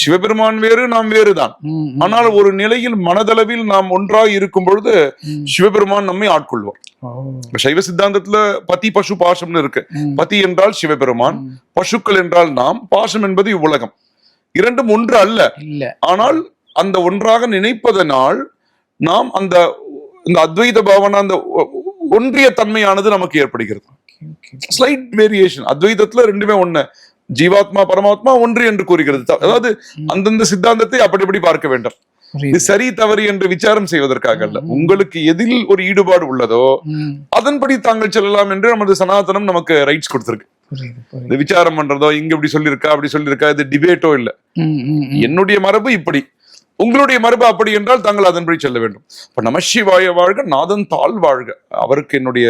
சிவபெருமான் வேறு நாம் வேறுதான். ஆனால் ஒரு நிலையில் மனதளவில் நாம் ஒன்றாக இருக்கும் பொழுது. சிவபெருமான் நம்மை ஆட்கொள்வார். இப்ப சைவ சித்தாந்தத்துல பதி பசு பாசம்னு இருக்கு. பதி என்றால் சிவபெருமான். பசுக்கள் என்றால் நாம் பாசம் என்பது இவ்வுலகம். இரண்டும் ஒன்று அல்ல. ஆனால் அந்த ஒன்றாக நினைப்பதனால் நாம் அந்த இந்த அத்வைத பாவனை அந்த ஒன்றிய தன்மையானது நமக்கு ஏற்படுகிறது. ஸ்லைட் வேரியேஷன் அத்வைதத்துல ரெண்டுமே ஒண்ணு. ஜீவாத்மா பரமாத்மா ஒன்று என்று கூறுகிறது. அதாவது அந்தந்த சித்தாந்தத்தை அப்படி அப்படி பார்க்க வேண்டும். இது சரி தவறு என்று விசாரம் செய்வதற்காக அல்ல. உங்களுக்கு எதில் ஒரு ஈடுபாடு உள்ளதோ அதன்படி தாங்கள் செல்லலாம் என்று நமது சனாதனம் நமக்கு ரைட்ஸ் கொடுத்திருக்கு. இந்த விசாரம் பண்றதோ இங்க இப்படி சொல்லியிருக்கா அப்படி சொல்லியிருக்கா இது டிபேட்டோ இல்ல. என்னுடைய மரபு இப்படி. உங்களுடைய மரபு அப்படி என்றால் தாங்கள் அதன்படி செல்ல வேண்டும். இப்ப நமசிவாய வாழ்க நாதன் தாழ் வாழ்க. அவருக்கு என்னுடைய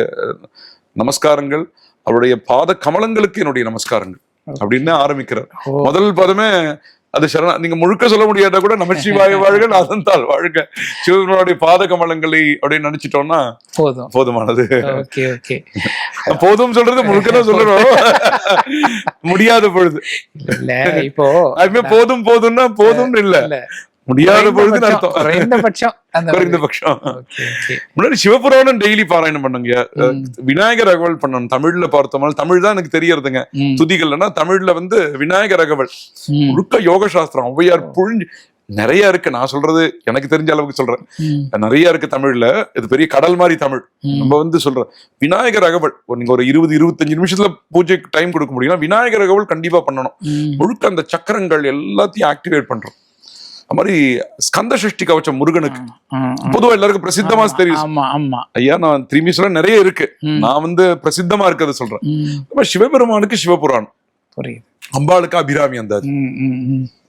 நமஸ்காரங்கள் அவருடைய பாத கமலங்களுக்கு என்னுடைய நமஸ்காரங்கள். அப்படின்னு ஆரம்பிக்கிறார். முதல் பதமே அது சரண நீங்க முழுக்க சொல்ல முடியாட்டா கூட நமசிவாய வாழ்க நாதன் தாழ் வாழ்க. சிவபெருமானுடைய பாத கமலங்களை அப்படின்னு நினைச்சிட்டோம்னா போதும். போதுமானது. போதும் சொல்றது முழுக்க தான் சொல்லணும். முடியாத பொழுது. இப்போ அதுமே போதும் போதும்னா போதும்னு இல்ல. முடியாத அர்த்தம். குறைந்தபட்சம். குறைந்தபட்சம் ஓகே முன்னாடி சிவபுராணம் டெய்லி பாராயணம் பண்ணுங்க. விநாயகர் அகவல் பண்ணணும். தமிழ்ல பார்த்தோம்னா தமிழ் தான் எனக்கு தெரியறதுங்க. துதிகள்னா தமிழ்ல வந்து விநாயகர் அகவல். ம், முழுக்க யோக சாஸ்திரம் ஔவையார் புழிஞ்சு நிறைய இருக்கு. நான் சொல்றது எனக்கு தெரிஞ்ச அளவுக்கு சொல்றேன். நிறைய இருக்கு தமிழ்ல. இது பெரிய கடல் மாதிரி தமிழ். நம்ம வந்து சொல்றோம் விநாயகர் அகவல். ஒரு நீங்க ஒரு இருபது இருபத்தஞ்சு நிமிஷத்துல பூஜைக்கு டைம் கொடுக்க முடியும்னா விநாயகர் அகவல் கண்டிப்பா பண்ணணும். முழுக்க அந்த சக்கரங்கள் எல்லாத்தையும் ஆக்டிவேட் பண்றோம். அது மாதிரி ஸ்கந்த சஷ்டி கவச்சம் முருகனுக்கு. பொதுவா எல்லாருக்கும் பிரசித்தமா தெரியும். ஆமா ஆமா. ஐயா நான் திரும்பி சொல்ல நிறைய இருக்கு. நான் வந்து பிரசித்தமா இருக்கிறத சொல்றேன். சிவபெருமானுக்கு சிவபுராணம். புரியுது. அம்பாளுக்கு அபிராமி அந்த.